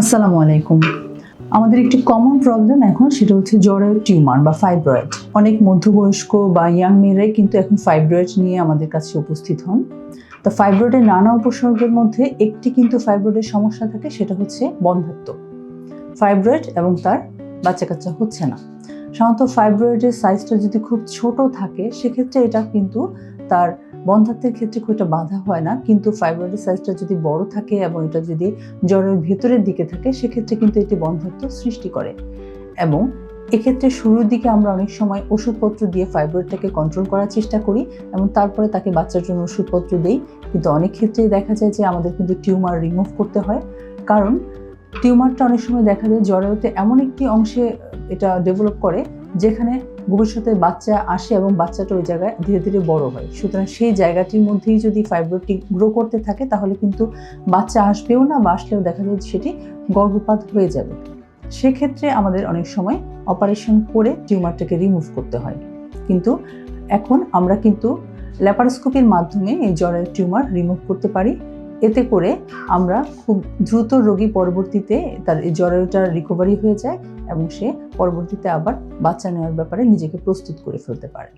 আসসালামু আলাইকুম। আমাদের একটি কমন প্রবলেম এখন সেটা হচ্ছে জ্বরের টিউমার বা ফাইব্রয়েড অনেক মধ্যবয়স্ক বা ইয়াং মেয়েরাই কিন্তু এখন ফাইব্রয়েড নিয়ে আমাদের কাছে উপস্থিত হন। তো ফাইব্রয়েডের নানা উপসর্গের মধ্যে একটি কিন্তু ফাইব্রয়েডের সমস্যা থাকে, সেটা হচ্ছে বন্ধাত্ব ফাইব্রয়েড এবং তার বাচ্চা কাচ্চা হচ্ছে না। সাধারণত ফাইব্রয়েডের সাইজটা যদি খুব ছোট থাকে, সেক্ষেত্রে এটা কিন্তু তার বন্ধাত্বের ক্ষেত্রে খুব একটা বাধা হয় না, কিন্তু ফাইব্রয়েডের সাইজটা যদি বড় থাকে এবং এটা যদি জ্বরের ভেতরের দিকে থাকে, সেক্ষেত্রে কিন্তু এটি বন্ধাত্ব সৃষ্টি করে। এবং এক্ষেত্রে শুরুর দিকে আমরা অনেক সময় ওষুধপত্র দিয়ে ফাইব্রয়েডটাকে কন্ট্রোল করার চেষ্টা করি এবং তারপরে তাকে বাচ্চার জন্য ওষুধপত্র দেই। কিন্তু অনেক ক্ষেত্রেই দেখা যায় যে আমাদের কিন্তু টিউমার রিমুভ করতে হয়। কারণ টিউমারটা অনেক সময় দেখা যায় জরায়ুতে এমন একটি অংশে এটা ডেভেলপ করে যেখানে ভবিষ্যতে বাচ্চা আসে এবং বাচ্চাটা ওই জায়গায় ধীরে ধীরে বড় হয়। সুতরাং সেই জায়গাটির মধ্যেই যদি ফাইব্রোডটি গ্রো করতে থাকে, তাহলে কিন্তু বাচ্চা আসবেও না বা আসলেও দেখা যায় সেটি গর্ভপাত হয়ে যাবে। সেক্ষেত্রে আমাদের অনেক সময় অপারেশন করে টিউমারটাকে রিমুভ করতে হয়। কিন্তু এখন আমরা কিন্তু ল্যাপারোস্কোপির মাধ্যমে এই জ্বরের টিউমার রিমুভ করতে পারি। এতে করে আমরা খুব দ্রুত রোগী পরবর্তীতে তার এই জ্বরেরটার রিকভারি হয়ে যায় এবং সে পরবর্তীতে আবার বাচ্চা নেওয়ার ব্যাপারে নিজেকে প্রস্তুত করে ফেলতে পারে।